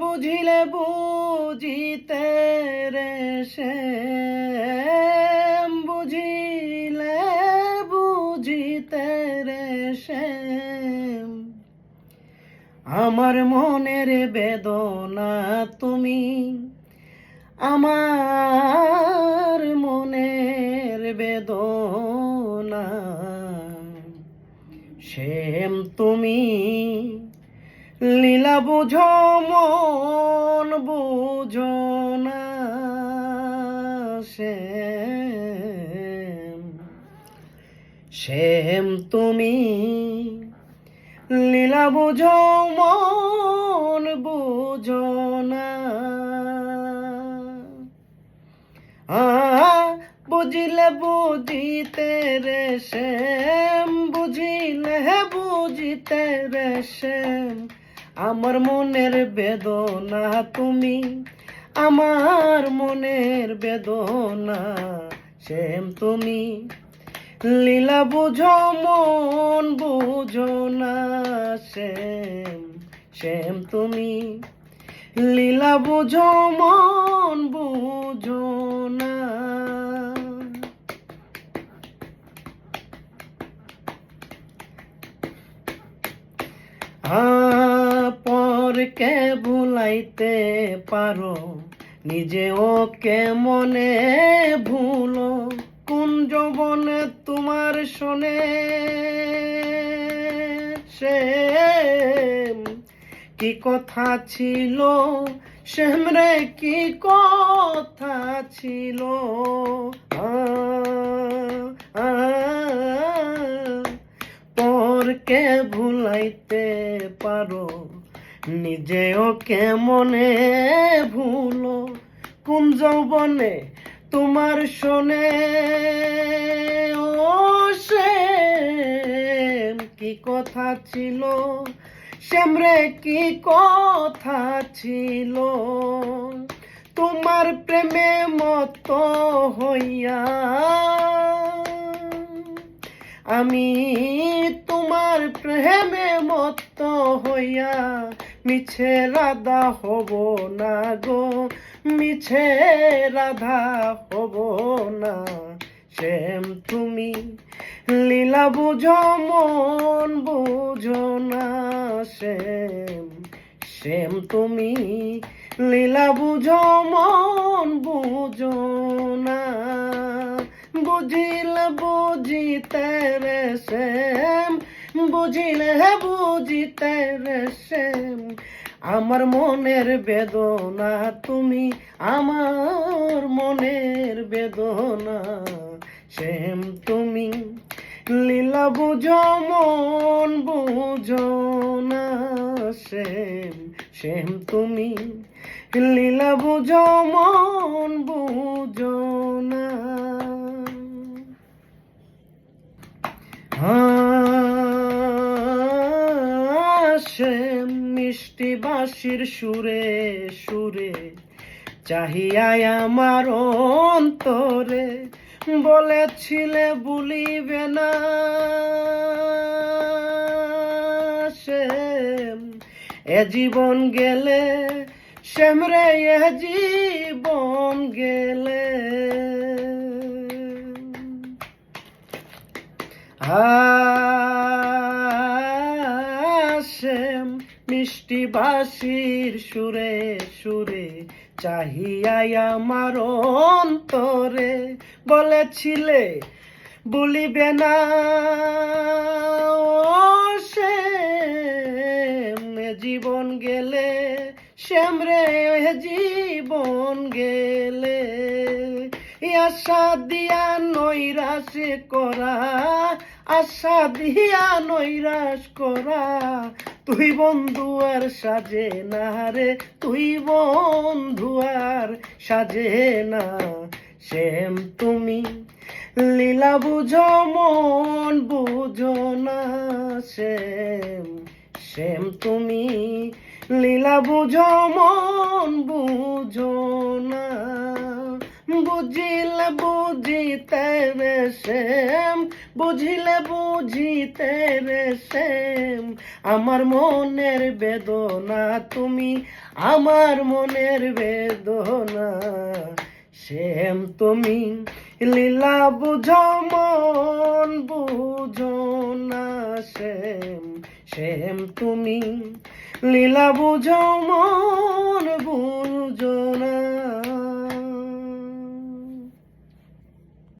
বুঝিলে বুঝিতে রে সে, বুঝিলে বুঝিতে রে সে। আমার মনের বেদনা তুমি, আমার মনের বেদনা, সেম তুমি। লীলা বুঝো, মন বুঝো না সেম সেম তুমি, লীলা বুঝো, মন বুঝো না। বুঝিলে বুঝিতে রে শ্যাম, বুঝিলে বুঝিতে রে শ্যাম। আমার মনের বেদনা তুমি, আমার মনের বেদনা শ্যাম তুমি। লীলা বুঝো, মন বুঝো না শ্যাম শ্যাম তুমি। লীলা বুঝো, মন পরকে ভুলাইতে পারো নিজে ওকে মনে ভুলো কোন যৌবনে তোমার শোনে সে কি কথা ছিল শ্যামরে কি কথা ছিল পরকে ভুলাইতে পারো নিজেও কেমনে ভুলো? কোন যৌবনে তোমার শোনে? ও সে কি কথা ছিল? শ্যামরে কি কথা ছিল? তোমার প্রেমে মত হইয়া আমি তোমার প্রেমে মত হইয়া মিছে রাধা হব না গো, মিছে রাধা হব না। শ্যাম, তুমি লীলা বুঝো, মন বুঝো না, শ্যাম। শ্যাম, তুমি লীলা বুঝো, মন বুঝো না। বুঝিল বুঝিতে রে শ্যাম বুঝিলে বুঝিতে শ্যাম আমার মনের বেদনা, তুমি আমার মনের বেদনা। শ্যাম, তুমি লীলা বুঝো, মন বুঝো না। শ্যাম শ্যাম, তুমি লীলা বুঝো, মন বুঝো বাঁশির সুরে সুরে, চাহিয়াই আমার অন্তরে। বলেছিলে বলিবে না এ জীবন গেলে শ্যাম রে এ জীবন গেলে। আসেম মিষ্টি ভাসির সুরে সুরে চাহিয়াই আমার অন্তরে বলেছিলে, বলিবে না সে জীবন গেলে শ্যাম রে জীবন এই আশা দিয়া নৈরাশ করা, আশা দিয়া নৈরাশ করা। তুই বন্ধু আর সাজে না রে, তুই বন্ধু আর সাজে না। শ্যাম তুমি লীলা বুঝো, মন বুঝো না শ্যাম। শ্যাম তুমি লীলা বুঝো, মন বুঝো না। বুঝিলে বুঝিতে শ্যাম বুঝিলে বুঝিতে শ্যাম আমার মনের বেদনা, তুমি আমার মনের বেদনা। শ্যাম, তুমি লীলা বুঝো, মন বুঝো না শ্যাম। শ্যাম, তুমি লীলা বুঝো, মন